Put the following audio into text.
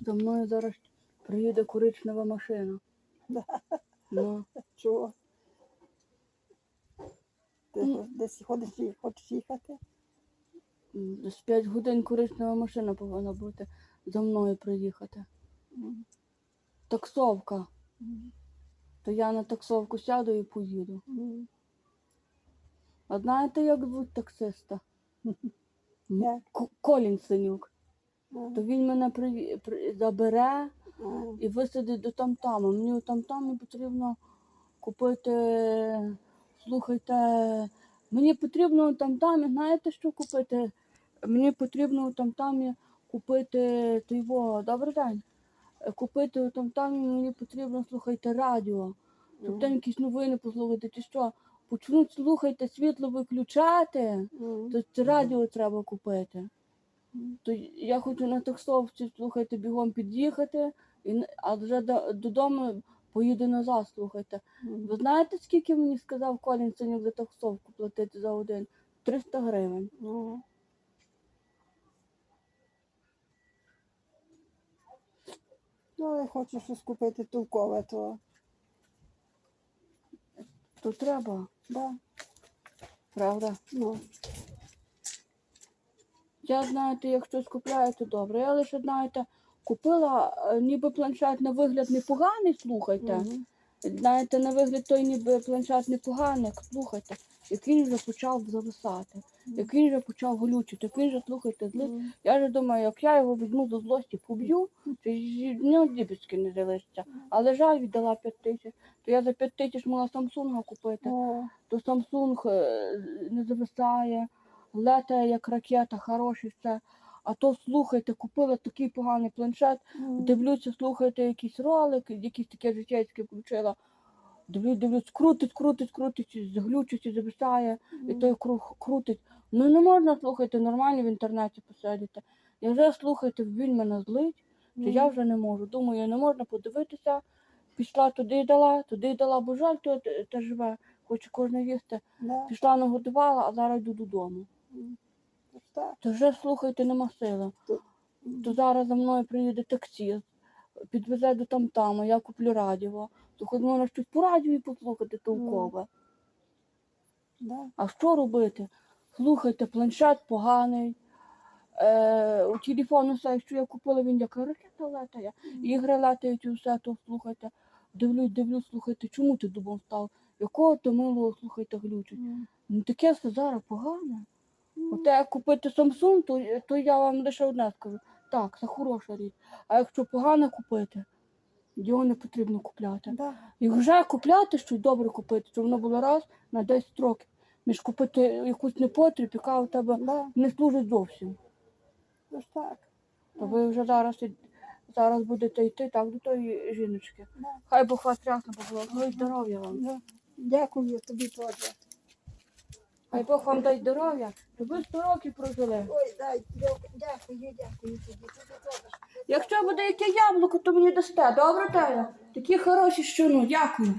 За мною зараз приїде коричнева машина. Да. Ну, Чого? Ти Ну. десь ходиш і хочеш їхати? десь 5 годин коричнева машина повинна бути за мною приїхати. Мгм. Таксовка. Мгм. То я на таксовку сяду і поїду. Мгм. А знаєте, як звуть таксиста? Як? К- Колін Синюк. То він мене при, при, забере і висадить до тамтама. Мені у тамтамі потрібно купити. Слухайте, мені потрібно у тамтамі, знаєте, що купити? Мені потрібно у тамтамі купити того, добрий день. Купити у тамтамі мені потрібно, слухайте, радіо. Тобто Мгм. якісь новини послухати, чи що. Почнуть, слухайте, світло виключати, Мгм. то це радіо треба купити. То я хочу на таксовці, слухайте, бігом під'їхати, і, а вже до- додому поїду назад, слухайте. Ви знаєте, скільки мені сказав Колін Синюк за таксовку платити за один? 300 гривень. Ну. Ну, але хочу щось купити толкове, то То треба, да. правда? Ну, Я, знаєте, як щось купляю, то добре. Я лише, знаєте, купила е, ніби планшет на вигляд непоганий, слухайте. мгм. Знаєте, на вигляд той ніби планшет непоганий, слухайте, як він вже почав зависати, як він вже почав глючити, як він вже, слухайте, злить. Мгм. Я вже думаю, як я його візьму до злості, поб'ю, то в нього не залишиться. Але жаль, віддала 5 тисяч. То я за 5 тисяч могла Samsung купити. О, То Samsung е, не зависає, летає як ракета, хороший все. А то слухайте, купила такий поганий планшет, мгм. дивлюся, слухайте якийсь ролик, якісь таке життєцьке включила. Дивлюсь, дивлюсь, крутить, крутить, крутить, заглючить, зависає, і той круг крутить. Ну не можна слухайте нормально в інтернеті посидіти. Я вже слухайте, він мене злить, то я вже не можу. Думаю, не можна подивитися. Пішла туди і дала, туди і дала, бо жаль, то те живе, хоче кожен їсти. Да. Пішла нагодувала, а зараз йду додому. Мгм. То вже слухайте, нема сили. То зараз за мною приїде таксі, підвезе до тамтама, я куплю радіо. То хоч можна щось по радіо і послухати толкове. Да. А що робити? Слухайте, планшет поганий. Е, у телефону все, що я купила, він як ракета летає. Ігри летають і все, то слухайте. Дивлюсь, дивлюсь, слухайте, чому ти дубом став? Якого ти милого, слухайте, глючить? Ну таке все зараз погане. От як купити Samsung, то, то я вам лише одне скажу. Так, це хороша річ. А якщо погане купити, його не потрібно купляти. Да. І вже купляти щось добре купити, щоб воно було раз на 10 років. Між купити якусь непотріб, яка у тебе Да. не служить зовсім. Ось так. То ви вже зараз зараз будете йти так до тої жіночки. Да. Хай Бог вас рясно поблагословить здоров'я вам. Да. Дякую тобі теж. Хай Бог вам дай здоров'я, щоб ви 100 років прожили. Ой, дай, дякую, дякую, тобі. Якщо буде яке яблуко, то мені дасте. Добре, Теля? Такі хороші, що ну, дякую.